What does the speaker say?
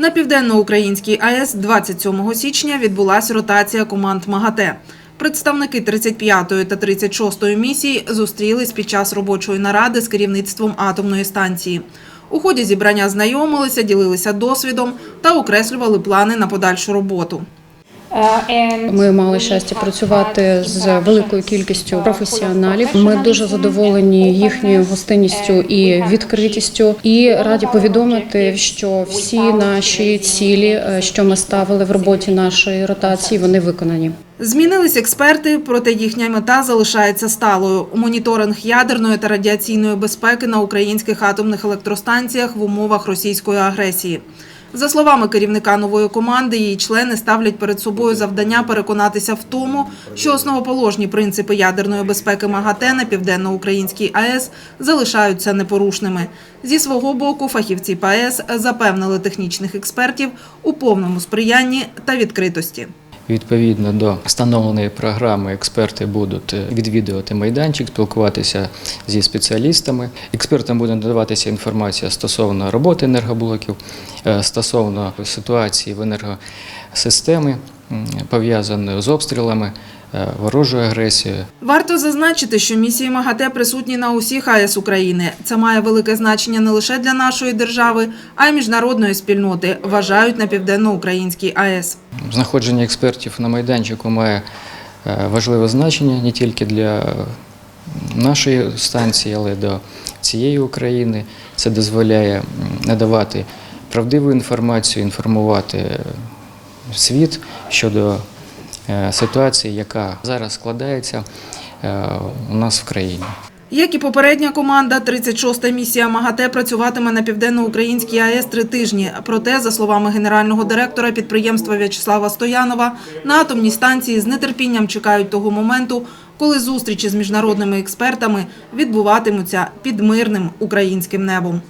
На південноукраїнській АЕС 27 січня відбулася ротація команд МАГАТЕ. Представники 35-ї та 36-ї місії зустрілись під час робочої наради з керівництвом атомної станції. У ході зібрання знайомилися, ділилися досвідом та окреслювали плани на подальшу роботу. Ми мали щастя працювати з великою кількістю професіоналів. Ми дуже задоволені їхньою гостинністю і відкритістю. І раді повідомити, що всі наші цілі, е, що ми ставили в роботі нашої ротації, вони виконані. Змінились експерти, проте їхня мета залишається сталою – моніторинг ядерної та радіаційної безпеки на українських атомних електростанціях в умовах російської агресії. За словами керівника нової команди, її члени ставлять перед собою завдання переконатися в тому, що основоположні принципи ядерної безпеки МАГАТЕ на південноукраїнській АЕС залишаються непорушними. Зі свого боку, фахівці ПАЕС запевнили технічних експертів у повному сприянні та відкритості. Відповідно до встановленої програми, експерти будуть е, відвідувати майданчик, спілкуватися зі спеціалістами. Експертам буде надаватися інформація стосовно роботи енергоблоків, е, стосовно ситуації в енергосистемі, пов'язаної з обстрілами, е, ворожою агресією. Варто зазначити, що місії МАГАТЕ присутні на усіх АЕС України. Це має велике значення не лише для нашої держави, а й міжнародної спільноти, вважають на південноукраїнській АЕС. Знаходження експертів на майданчику має е, важливе значення не тільки для нашої станції, але й до цієї України. Це дозволяє надавати правдиву інформацію, інформувати світ щодо е, ситуації, яка зараз складається е, у нас в країні. Як і попередня команда, 36-та місія МАГАТЕ працюватиме на південноукраїнській АЕС три тижні. Проте, за словами генерального директора підприємства В'ячеслава Стоянова, на атомній станції з нетерпінням чекають того моменту, коли зустрічі з міжнародними експертами відбуватимуться під мирним українським небом.